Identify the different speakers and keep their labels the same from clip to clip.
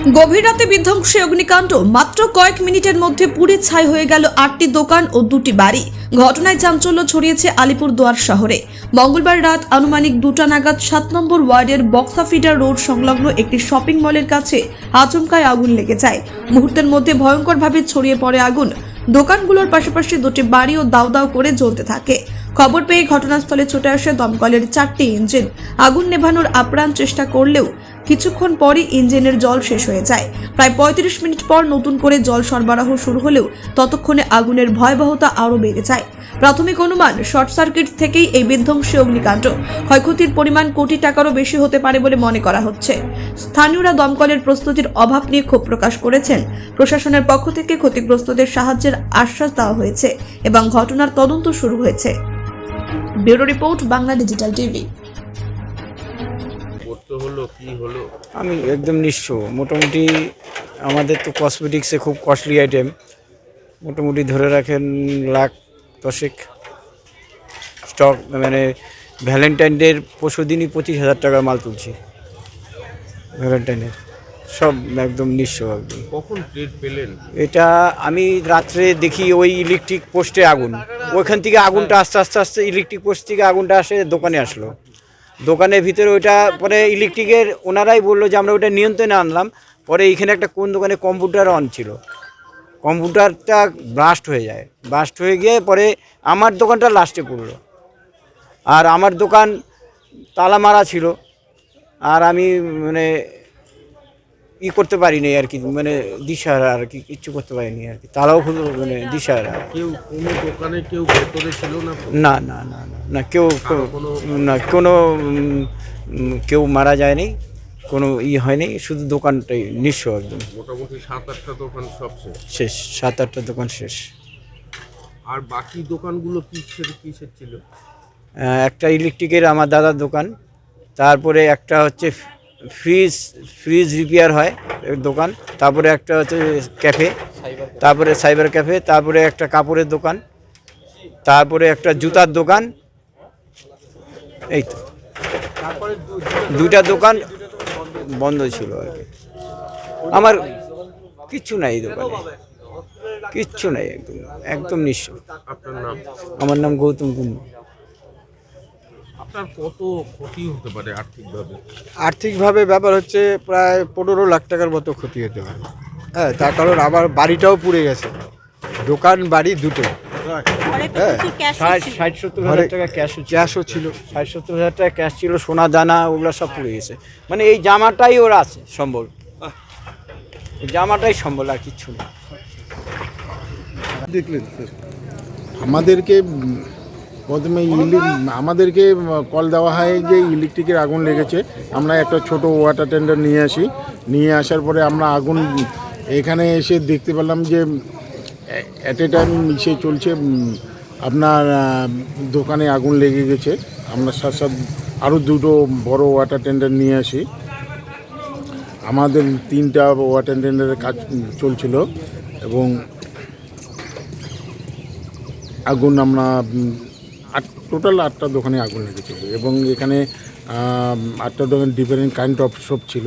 Speaker 1: গভীর রাতে বিধ্বংসী অগ্নিকাণ্ড। মাত্র কয়েক মিনিটের মধ্যে পুড়ে ছাই হয়ে গেল আটটি দোকান ও দুটি বাড়ি। ঘটনায় চাঞ্চল্য ছড়িয়েছে আলিপুর আলিপুরদুয়ার শহরে। মঙ্গলবার রাত আনুমানিক দুটা নাগাদ সাত নম্বর ওয়ার্ডের বক্সা ফিডার রোড সংলগ্ন একটি শপিং মলের কাছে আচমকায় আগুন লেগে যায়। মুহূর্তের মধ্যে ভয়ঙ্করভাবে ছড়িয়ে পড়ে আগুন। দোকানগুলোর পাশাপাশি দুটি বাড়িও দাউ দাউ করে জ্বলতে থাকে। খবর পেয়ে ঘটনাস্থলে ছুটে আসে দমকলের চারটি ইঞ্জিন। আগুন নেভানোর আপ্রাণ চেষ্টা করলেও কিছুক্ষণ পরই ইঞ্জিনের জল শেষ হয়ে যায়। প্রায় পঁয়ত্রিশ মিনিট পর নতুন করে জল সরবরাহ শুরু হলেও ততক্ষণে আগুনের ভয়াবহতা আরও বেড়ে যায়। প্রাথমিক অনুমান, শর্ট সার্কিট থেকেই এই বিধ্বংসী অগ্নিকাণ্ড। ক্ষয়ক্ষতির পরিমাণ কোটি টাকারও বেশি হতে পারে বলে মনে করা হচ্ছে। স্থানীয়রা দমকলের প্রস্তুতির অভাব নিয়ে ক্ষোভ প্রকাশ করেছেন। প্রশাসনের পক্ষ থেকে ক্ষতিগ্রস্তদের সাহায্যের আশ্বাস দেওয়া হয়েছে এবং ঘটনার তদন্ত শুরু হয়েছে। Bureau report Bangla digital TV.
Speaker 2: করতে হলো কি হলো?
Speaker 3: আমি একদম নিঃস্ব। মোটামুটি আমাদের তো কসমেটিক্সে খুব কস্টলি আইটেম মোটামুটি ধরে রাখেন লাখ দশেক স্টক মানে ভ্যালেন্টাইন ডের পরশু দিনই পঁচিশ হাজার টাকার মাল তুলছি। ভ্যালেন্টাইনের সব একদম নিঃস্ব একদম।
Speaker 2: কখন পেলেন?
Speaker 3: এটা আমি রাত্রে দেখি ওই ইলেকট্রিক পোস্টে আগুন। ওইখান থেকে আগুনটা আস্তে আস্তে আস্তে ইলেকট্রিক পোস্ট থেকে আগুনটা আসে দোকানে আসলো। দোকানের ভিতরে ওইটা পরে ইলেকট্রিকের ওনারাই বলল যে আমরা ওইটা নিয়ন্ত্রণে আনলাম। পরে এইখানে একটা কোন দোকানে কম্পিউটার অন ছিল। কম্পিউটারটা ব্লাস্ট হয়ে যায়। ব্লাস্ট হয়ে গিয়ে পরে আমার দোকানটা লাস্টে পড়ল। আর আমার দোকান তালা মারা ছিল। আর আমি মানে ই করতে পারিনি আর কি মানে দিশাহারা আর কি কিচ্ছু করতে পারিনি আর কি। তারাও খুব মানে দিশাহারা
Speaker 2: কেউ কোনো দোকানে কেউ ভেতরে ছিল না
Speaker 3: না না না না কেউ
Speaker 2: কোনো-
Speaker 3: না কোনো কেউ মারা যায়নি কোনো ই হয়নি শুধু দোকানটাই নিঃস্ব একদম।
Speaker 2: মোটামুটি সাত আটটা দোকান সব শেষ?
Speaker 3: শেষ সাত আটটা দোকান শেষ।
Speaker 2: আর বাকি দোকানগুলো কিসের কিসের ছিল?
Speaker 3: একটা ইলেকট্রিকের আমার দাদার দোকান তারপরে একটা হচ্ছে ফ্রিজ ফ্রিজ রিপেয়ার হয় দোকান। তারপরে একটা হচ্ছে ক্যাফে তারপরে সাইবার ক্যাফে তারপরে একটা কাপড়ের দোকান তারপরে একটা জুতার দোকান। এই তো। দুইটা দোকান বন্ধ ছিল আর কি। আমার কিচ্ছু নাই এই দোকানে। কিচ্ছু নাই একদম একদম
Speaker 2: নাম?
Speaker 3: আমার নাম গৌতম কুন্ডু
Speaker 2: আপনার কত ক্ষতি হতে পারে আর্থিকভাবে?
Speaker 4: আর্থিকভাবে ব্যাপার হচ্ছে প্রায় পনেরো লাখ টাকার মতো ক্ষতি হতে পারে। হ্যাঁ তার কারণ আবার বাড়িটাও পুড়ে গেছে। দোকান বাড়ি দুটো। হ্যাঁ।
Speaker 3: ষাট ষাট সত্তর হাজার টাকা ক্যাশ
Speaker 4: গ্যাসও ছিল।
Speaker 3: ষাট সত্তর হাজার টাকা ক্যাশ ছিল সোনা দানা ওগুলো সব পুড়ে গেছে। মানে এই জামাটাই ওর আছে সম্বল। এই জামাটাই সম্বল আর কিচ্ছু না।
Speaker 5: আমাদেরকে প্রথমে আমাদেরকে কল দেওয়া হয় যে ইলেকট্রিকের আগুন লেগেছে। আমরা একটা ছোট ওয়াটার টেন্ডার নিয়ে আসি। নিয়ে আসার পরে আমরা আগুন এখানে এসে দেখতে পেলাম যে অ্যাট এ টাইম ইসে চলছে আপনার দোকানে আগুন লেগে গেছে। আমরা সাথে সাথে আরও দুটো বড় ওয়াটার টেন্ডার নিয়ে আসি। আমাদের তিনটা ওয়াটার টেন্ডারের কাজ চলছিল এবং আগুন আমরা আট টোটাল আটটা দোকানে আগুন লেগেছিল এবং এখানে আটটা দোকান ডিফারেন্ট কাইন্ড অফ শপ ছিল।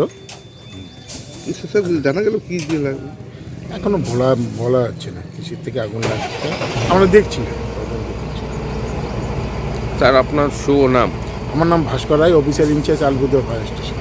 Speaker 6: সেসব জানা গেল কী দিয়ে লাগবে
Speaker 5: এখনও বলা বলা যাচ্ছে না কৃষির থেকে আগুন লাগছে। আমরা দেখছি।
Speaker 2: স্যার আপনার শুভ নাম?
Speaker 5: আমার নাম Bhaskar Roy officer in charge আলবুদ fire station